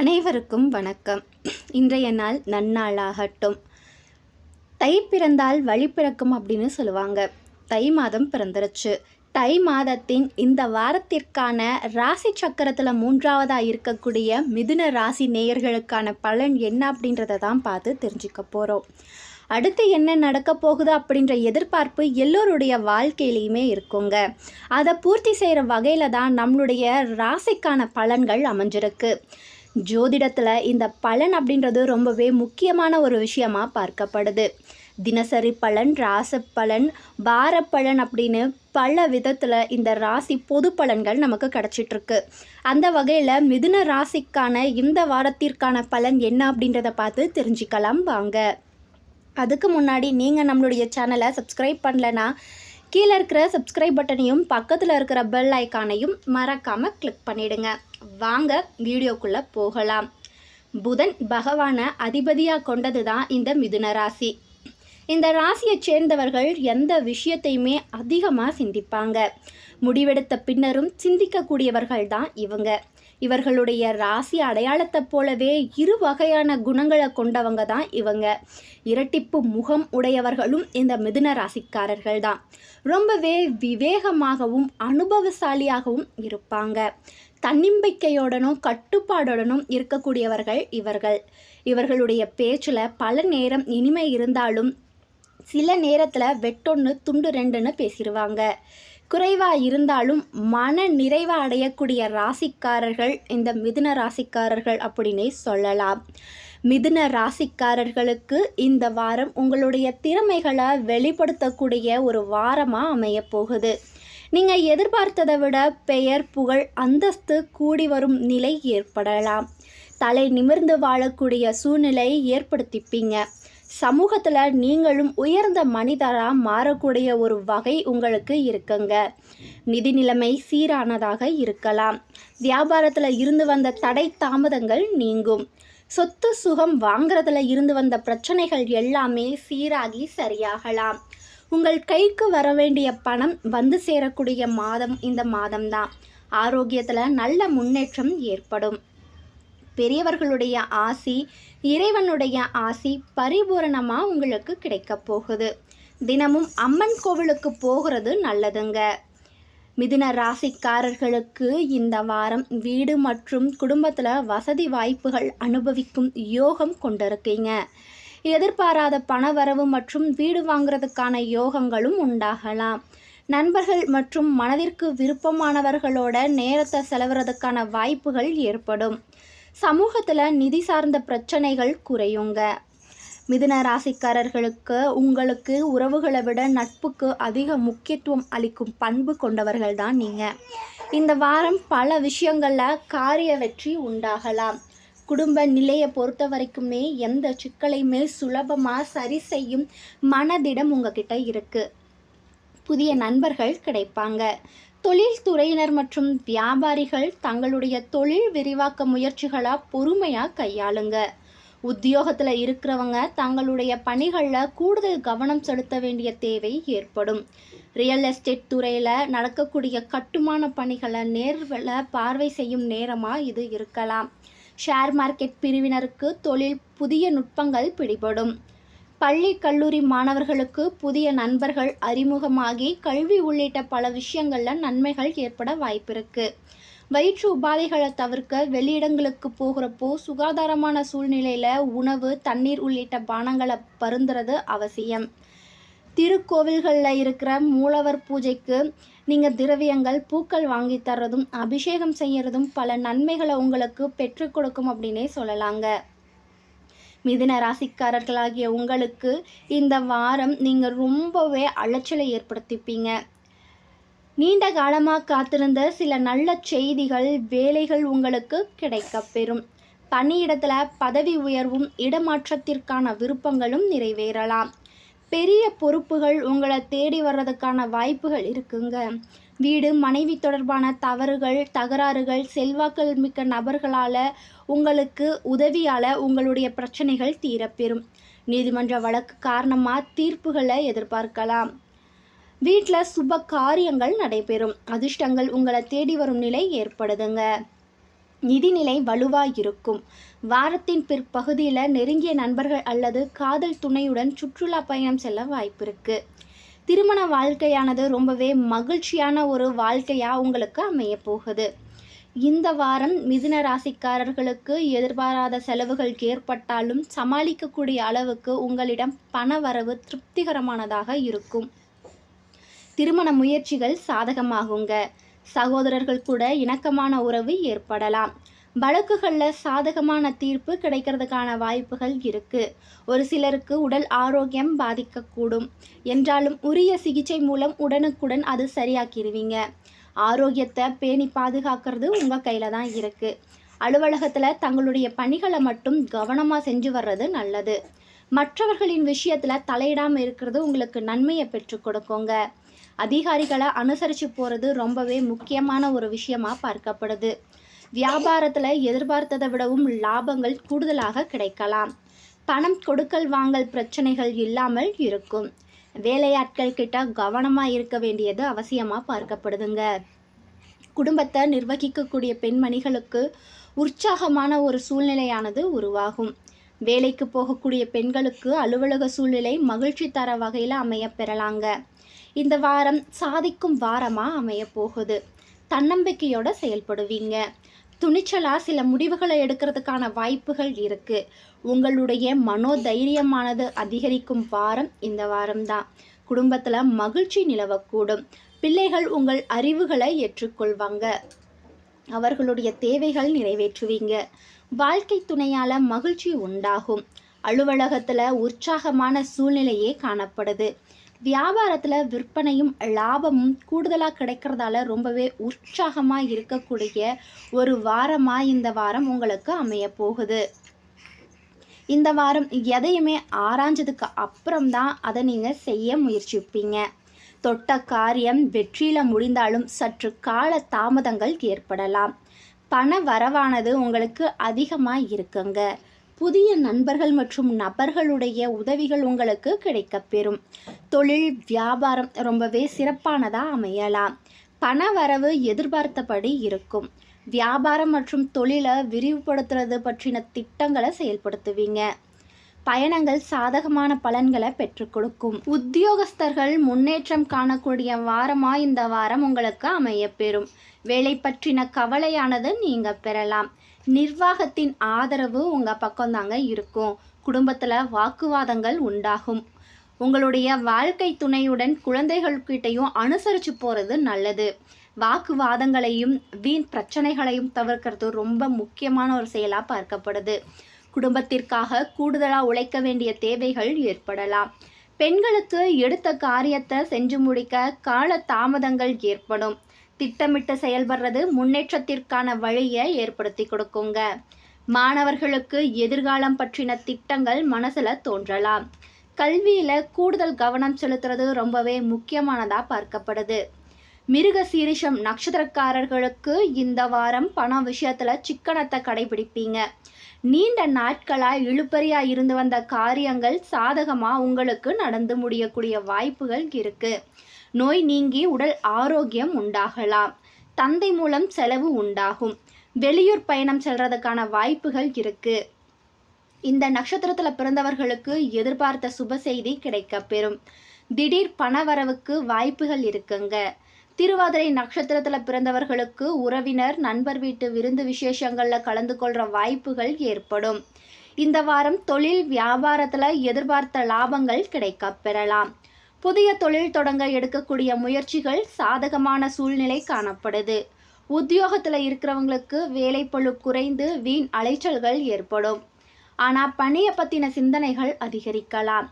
அனைவருக்கும் வணக்கம். இன்றைய நாள் நன்னாளாகட்டும். தை பிறந்தால் வழி பிறக்கும் அப்படின்னு சொல்லுவாங்க. தை மாதம் பிறந்துருச்சு. தை மாதத்தின் இந்த வாரத்திற்கான ராசி சக்கரத்தில் மூன்றாவதாக இருக்கக்கூடிய மிதுன ராசி நேயர்களுக்கான பலன் என்ன அப்படின்றத தான் பார்த்து தெரிஞ்சுக்க போகிறோம் அடுத்து என்ன நடக்க போகுது அப்படின்ற எதிர்பார்ப்பு எல்லோருடைய வாழ்க்கையிலையுமே இருக்குங்க. அதை பூர்த்தி செய்கிற வகையில் தான் நம்மளுடைய ராசிக்கான பலன்கள் அமைஞ்சிருக்கு. ஜோதிடத்தில் இந்த பலன் அப்படின்றது ரொம்பவே முக்கியமான ஒரு விஷயமா பார்க்கப்படுது. தினசரி பலன் ராச பலன் வார பலன் அப்படின்னு பல விதத்தில் இந்த ராசி பொது பலன்கள் நமக்கு கிடச்சிட்ருக்கு. அந்த வகையில் மிதுன ராசிக்கான இந்த வாரத்திற்கான பலன் என்ன அப்படின்றத பார்த்து தெரிஞ்சுக்கலாம் வாங்க. அதுக்கு முன்னாடி நீங்கள் நம்மளுடைய சேனலை சப்ஸ்கிரைப் பண்ணலன்னா கீழே இருக்கிற சப்ஸ்கிரைப் பட்டனையும் பக்கத்தில் இருக்கிற பெல் ஐக்கானையும் மறக்காமல் கிளிக் பண்ணிவிடுங்க வாங்க வீடியோக்குள்ளே போகலாம். புதன் பகவானை அதிபதியாக கொண்டது தான் இந்த மிதுன ராசி. இந்த ராசியை சேர்ந்தவர்கள் எந்த விஷயத்தையுமே அதிகமாக சிந்திப்பாங்க. முடிவெடுத்த பின்னரும் சிந்திக்கக்கூடியவர்கள் தான் இவங்க. இவர்களுடைய ராசி அடையாளத்தை போலவே இரு வகையான குணங்களை கொண்டவங்க தான் இவங்க. இரட்டிப்பு முகம் உடையவர்களும் இந்த மிதுன ராசிக்காரர்கள் தான். ரொம்பவே விவேகமாகவும் அனுபவசாலியாகவும் இருப்பாங்க. தன்னம்பிக்கையோடனும் கட்டுப்பாடுடனும் இருக்கக்கூடியவர்கள் இவர்கள். இவர்களுடைய பேச்சில் பல நேரம் இனிமை இருந்தாலும் சில நேரத்தில் வெட்டொன்று துண்டு ரெண்டுன்னு பேசிடுவாங்க குறைவாக இருந்தாலும் மன நிறைவாக அடையக்கூடிய ராசிக்காரர்கள் இந்த மிதுன ராசிக்காரர்கள் அப்படின்னே சொல்லலாம். மிதுன ராசிக்காரர்களுக்கு இந்த வாரம் உங்களுடைய திறமைகளை வெளிப்படுத்தக்கூடிய ஒரு வாரமாக அமைய போகுது நீங்கள் எதிர்பார்த்ததை விட பெயர் புகழ் அந்தஸ்து கூடி வரும் நிலை ஏற்படலாம். தலை நிமிர்ந்து வாழக்கூடிய சூழ்நிலை ஏற்படுத்திப்பீங்க. சமூகத்தில் நீங்களும் உயர்ந்த மனிதராக மாறக்கூடிய ஒரு வகை உங்களுக்கு இருக்குங்க. நிதி நிலைமை சீரானதாக இருக்கலாம். வியாபாரத்தில் இருந்து வந்த தடை தாமதங்கள் நீங்கும். சொத்து சுகம் வாங்குறதுல இருந்து வந்த பிரச்சனைகள் எல்லாமே சீராகி சரியாகலாம். உங்கள் கைக்கு வர வேண்டிய பணம் வந்து சேரக்கூடிய மாதம் இந்த மாதம்தான். ஆரோக்கியத்தில் நல்ல முன்னேற்றம் ஏற்படும். பெரியவர்களுடைய ஆசி இறைவனுடைய ஆசி பரிபூரணமாக உங்களுக்கு கிடைக்க போகுது. தினமும் அம்மன் கோவிலுக்கு போகிறது நல்லதுங்க. மிதுன ராசிக்காரர்களுக்கு இந்த வாரம் வீடு மற்றும் குடும்பத்தில் வசதி வாய்ப்புகள் அனுபவிக்கும் யோகம் கொண்டிருக்கீங்க. எதிர்பாராத பணவரவு மற்றும் வீடு வாங்குறதுக்கான யோகங்களும் உண்டாகலாம். நண்பர்கள் மற்றும் மனதிற்கு விருப்பமானவர்களோட நேரத்தை செலவுறதுக்கான வாய்ப்புகள் ஏற்படும். சமூகத்தில் நிதி சார்ந்த பிரச்சனைகள் குறையுங்க. மிதுன ராசிக்காரர்களுக்கு உங்களுக்கு உறவுகளை விட நட்புக்கு அதிக முக்கியத்துவம் அளிக்கும் பண்பு கொண்டவர்கள் தான் நீங்கள் இந்த வாரம் பல விஷயங்களில் காரிய வெற்றி உண்டாகலாம். குடும்ப நிலையை பொறுத்த வரைக்குமே எந்த சிக்கலையுமே சுலபமாக சரி செய்யும் மனதிடம் உங்ககிட்ட இருக்குது புதிய நண்பர்கள் கிடைப்பாங்க. தொழில்துறையினர் மற்றும் வியாபாரிகள் தங்களுடைய தொழில் விரிவாக்க முயற்சிகளாக பொறுமையாக கையாளுங்க. உத்தியோகத்தில் இருக்கிறவங்க தங்களுடைய பணிகளில் கூடுதல் கவனம் செலுத்த வேண்டிய தேவை ஏற்படும். ரியல் எஸ்டேட் துறையில் நடக்கக்கூடிய கட்டுமான பணிகளை நேர்வில் பார்வை செய்யும் நேரமாக இது இருக்கலாம். ஷேர் மார்க்கெட் பிரிவினருக்கு தொழில் புதிய நுட்பங்கள் பிடிபடும். பள்ளி கல்லூரி மாணவர்களுக்கு புதிய நண்பர்கள் அறிமுகமாகி கல்வி உள்ளிட்ட பல விஷயங்களில் நன்மைகள் ஏற்பட வாய்ப்பிருக்கு. வயிற்று உபாதைகளை தவிர்க்க வெளியிடங்களுக்கு போகிறப்போ சுகாதாரமான சூழ்நிலையில் உணவு தண்ணீர் உள்ளிட்ட பானங்களை பருந்துறது அவசியம். திருக்கோவில்களில் இருக்கிற மூலவர் பூஜைக்கு நீங்கள் திரவியங்கள் பூக்கள் வாங்கி தர்றதும் அபிஷேகம் செய்கிறதும் பல நன்மைகளை உங்களுக்கு பெற்றுக் கொடுக்கும் அப்படின்னே சொல்லலாங்க. மிதுன ராசிக்காரர்களாகிய உங்களுக்கு இந்த வாரம் நீங்கள் ரொம்பவே அலைச்சலை ஏற்படுத்திப்பீங்க. நீண்ட காலமாக காத்திருந்த சில நல்ல செய்திகள் வேலைகள் உங்களுக்கு கிடைக்கப்பெறும் பணியிடத்தில் பதவி உயர்வும் இடமாற்றத்திற்கான விருப்பங்களும் நிறைவேறலாம். பெரிய பொறுப்புகள் உங்களை தேடி வர்றதுக்கான வாய்ப்புகள் இருக்குங்க. வீடு மனைவி தொடர்பான தவறுகள் தகராறுகள் செல்வாக்கள் மிக்க நபர்களால் உங்களுக்கு உதவியால் உங்களுடைய பிரச்சனைகள் தீரப்பெறும். நீதிமன்ற வழக்கு காரணமாக தீர்ப்புகளை எதிர்பார்க்கலாம். வீட்டில் சுப காரியங்கள் நடைபெறும். அதிர்ஷ்டங்கள் உங்களை தேடி வரும் நிலை ஏற்படுதுங்க. நிதிநிலை வலுவாக இருக்கும். வாரத்தின் பிற்பகுதியில் நெருங்கிய நண்பர்கள் அல்லது காதல் துணையுடன் சுற்றுலா பயணம் செல்ல வாய்ப்பு இருக்குது திருமண வாழ்க்கையானது ரொம்பவே மகிழ்ச்சியான ஒரு வாழ்க்கையாக உங்களுக்கு அமைய போகுது. இந்த வாரம் மிதுன ராசிக்காரர்களுக்கு எதிர்பாராத செலவுகள் ஏற்பட்டாலும் சமாளிக்கக்கூடிய அளவுக்கு உங்களிடம் பண வரவு திருப்திகரமானதாக இருக்கும். திருமண முயற்சிகள் சாதகமாகுங்க. சகோதரர்கள் கூட இணக்கமான உறவு ஏற்படலாம். வழக்குகளில் சாதகமான தீர்ப்பு கிடைக்கிறதுக்கான வாய்ப்புகள் இருக்குது ஒரு சிலருக்கு உடல் ஆரோக்கியம் பாதிக்கக்கூடும். என்றாலும் உரிய சிகிச்சை மூலம் உடனுக்குடன் அது சரியாக்கிடுவீங்க ஆரோக்கியத்தை பேணி பாதுகாக்கிறது உங்கள் கையில் தான் இருக்குது அலுவலகத்தில் தங்களுடைய பணிகளை மட்டும் கவனமாக செஞ்சு வர்றது நல்லது. மற்றவர்களின் விஷயத்தில் தலையிடாமல் இருக்கிறது உங்களுக்கு நன்மையை பெற்று கொடுக்குங்க. அதிகாரிகளை அனுசரித்து போகிறது ரொம்பவே முக்கியமான ஒரு விஷயமாக பார்க்கப்படுது. வியாபாரத்தில் எதிர்பார்த்ததை விடவும் லாபங்கள் கூடுதலாக கிடைக்கலாம். பணம் கொடுக்கல் வாங்கல் பிரச்சனைகள் இல்லாமல் இருக்கும். வேலையாட்கள் கிட்ட கவனமாக இருக்க வேண்டியது அவசியமாக பார்க்கப்படுதுங்க. குடும்பத்தை நிர்வகிக்கக்கூடிய பெண்மணிகளுக்கு உற்சாகமான ஒரு சூழ்நிலையானது உருவாகும். வேலைக்கு போகக்கூடிய பெண்களுக்கு அலுவலக சூழ்நிலை மகிழ்ச்சி தர வகையில் அமைய பெறலாங்க. இந்த வாரம் சாதிக்கும் வாரமாக அமைய போகுது. தன்னம்பிக்கையோட செயல்படுவீங்க. துணிச்சலாக சில முடிவுகளை எடுக்கிறதுக்கான வாய்ப்புகள் இருக்குது உங்களுடைய மனோதைரியமானது அதிகரிக்கும் வாரம் இந்த வாரம்தான். குடும்பத்தில் மகிழ்ச்சி நிலவக்கூடும். பிள்ளைகள் உங்கள் அறிவுகளை ஏற்றுக்கொள்வாங்க. அவர்களுடைய தேவைகள் நிறைவேற்றுவீங்க. வாழ்க்கை துணையால் மகிழ்ச்சி உண்டாகும். அலுவலகத்தில் உற்சாகமான சூழ்நிலையே காணப்படுது. வியாபாரத்தில் விற்பனையும் லாபமும் கூடுதலாக கிடைக்கிறதால ரொம்பவே உற்சாகமாக இருக்கக்கூடிய ஒரு வாரமாக இந்த வாரம் உங்களுக்கு அமைய போகுது. இந்த வாரம் எதையுமே ஆராய்ஞ்சதுக்கு அப்புறம்தான் அதை நீங்கள் செய்ய முயற்சிப்பீங்க. தொட்ட காரியம் வெற்றியில் முடிந்தாலும் சற்று கால தாமதங்கள் ஏற்படலாம். பண வரவானது உங்களுக்கு அதிகமாக இருக்குங்க. புதிய நண்பர்கள் மற்றும் நபர்களுடைய உதவிகள் உங்களுக்கு கிடைக்கப்பெறும். தொழில் வியாபாரம் ரொம்பவே சிறப்பானதாக அமையலாம். பண வரவு எதிர்பார்த்தபடி இருக்கும். வியாபாரம் மற்றும் தொழிலை விரிவுபடுத்துறது பற்றின திட்டங்களை செயல்படுத்துவீங்க. பயணங்கள் சாதகமான பலன்களை பெற்றுக் கொடுக்கும். உத்தியோகஸ்தர்கள் முன்னேற்றம் காணக்கூடிய வாரமாக இந்த வாரம் உங்களுக்கு அமையப்பெறும். வேலை பற்றின கவலையானது நீங்கள் பெறலாம். நிர்வாகத்தின் ஆதரவு உங்கள் பக்கம்தாங்க இருக்கும். குடும்பத்தில் வாக்குவாதங்கள் உண்டாகும். உங்களுடைய வாழ்க்கை துணையுடன் குழந்தைகள்கிட்டையும் அனுசரித்து போகிறது நல்லது. வாக்குவாதங்களையும் வீண் பிரச்சனைகளையும் தவிர்க்கிறது ரொம்ப முக்கியமான ஒரு செயலாக பார்க்கப்படுது. குடும்பத்திற்காக கூடுதலாக உழைக்க வேண்டிய தேவைகள் ஏற்படலாம். பெண்களுக்கு எடுத்த காரியத்தை செஞ்சு முடிக்க கால தாமதங்கள் ஏற்படும். திட்டமிட்டு செயல்படுறது முன்னேற்றத்திற்கான வழியை ஏற்படுத்தி கொடுக்குங்க. மாணவர்களுக்கு எதிர்காலம் பற்றின திட்டங்கள் மனசில் தோன்றலாம். கல்வியில் கூடுதல் கவனம் செலுத்துறது ரொம்பவே முக்கியமானதாக பார்க்கப்படுது. மிருக சீரிஷம் நட்சத்திரக்காரர்களுக்கு இந்த வாரம் பணம் விஷயத்தில் சிக்கனத்தை கடைபிடிப்பீங்க. நீண்ட நாட்களாக இழுப்பறியாக இருந்து வந்த காரியங்கள் சாதகமாக உங்களுக்கு நடந்து முடியக்கூடிய வாய்ப்புகள் இருக்குது நோய் நீங்கி உடல் ஆரோக்கியம் உண்டாகலாம். தந்தை மூலம் செலவு உண்டாகும். வெளியூர் பயணம் செல்றதுக்கான வாய்ப்புகள் இருக்கு. இந்த நட்சத்திரத்தில் பிறந்தவர்களுக்கு எதிர்பார்த்த சுப செய்தி கிடைக்கப்பெறும். திடீர் பணவரவுக்கு வாய்ப்புகள் இருக்குங்க. திருவாதிரை நட்சத்திரத்தில் பிறந்தவர்களுக்கு உறவினர் நண்பர் வீட்டு விருந்து விசேஷங்களில் கலந்து கொள்கிற வாய்ப்புகள் ஏற்படும். இந்த வாரம் தொழில் வியாபாரத்தில் எதிர்பார்த்த லாபங்கள் கிடைக்க பெறலாம் புதிய தொழில் தொடங்க எடுக்கக்கூடிய முயற்சிகள் சாதகமான சூழ்நிலை காணப்படுது. உத்தியோகத்தில் இருக்கிறவங்களுக்கு வேலைப்பழு குறைந்து வீண் அலைச்சல்கள் ஏற்படும். ஆனால் பணியை பற்றின சிந்தனைகள் அதிகரிக்கலாம்.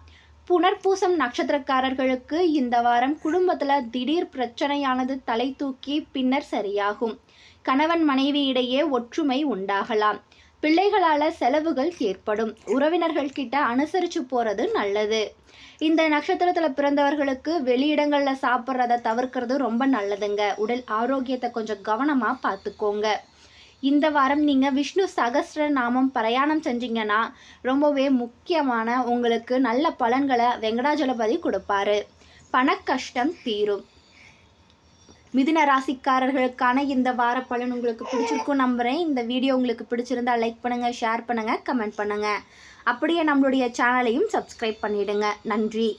புனர்பூசம் நட்சத்திரக்காரர்களுக்கு இந்த வாரம் குடும்பத்தில் திடீர் பிரச்சனையானது தலை தூக்கி பின்னர் சரியாகும். கணவன் மனைவி இடையே ஒற்றுமை உண்டாகலாம். பிள்ளைகளால் செலவுகள் ஏற்படும். உறவினர்கள் கிட்ட அனுசரித்து போகிறது நல்லது. இந்த நட்சத்திரத்தில் பிறந்தவர்களுக்கு வெளியிடங்களில் சாப்பிட்றத தவிர்க்கிறது ரொம்ப நல்லதுங்க. உடல் ஆரோக்கியத்தை கொஞ்சம் கவனமாக பார்த்துக்கோங்க. இந்த வாரம் நீங்கள் விஷ்ணு சகஸ்ர நாமம் பிரயாணம் செஞ்சீங்கன்னா ரொம்பவே முக்கியமான உங்களுக்கு நல்ல பலன்களை வெங்கடாஜலபதி கொடுப்பாரு. பண கஷ்டம் தீரும். மிதுன ராசிக்காரர்களுக்கான இந்த வார பலன் உங்களுக்கு பிடிச்சிருக்கும் நம்புகிறேன் இந்த வீடியோ உங்களுக்கு பிடிச்சிருந்தா லைக் பண்ணுங்கள் ஷேர் பண்ணுங்கள் கமெண்ட் பண்ணுங்கள் அப்படியே நம்மளுடைய சேனலையும் சப்ஸ்கிரைப் பண்ணிவிடுங்க நன்றி.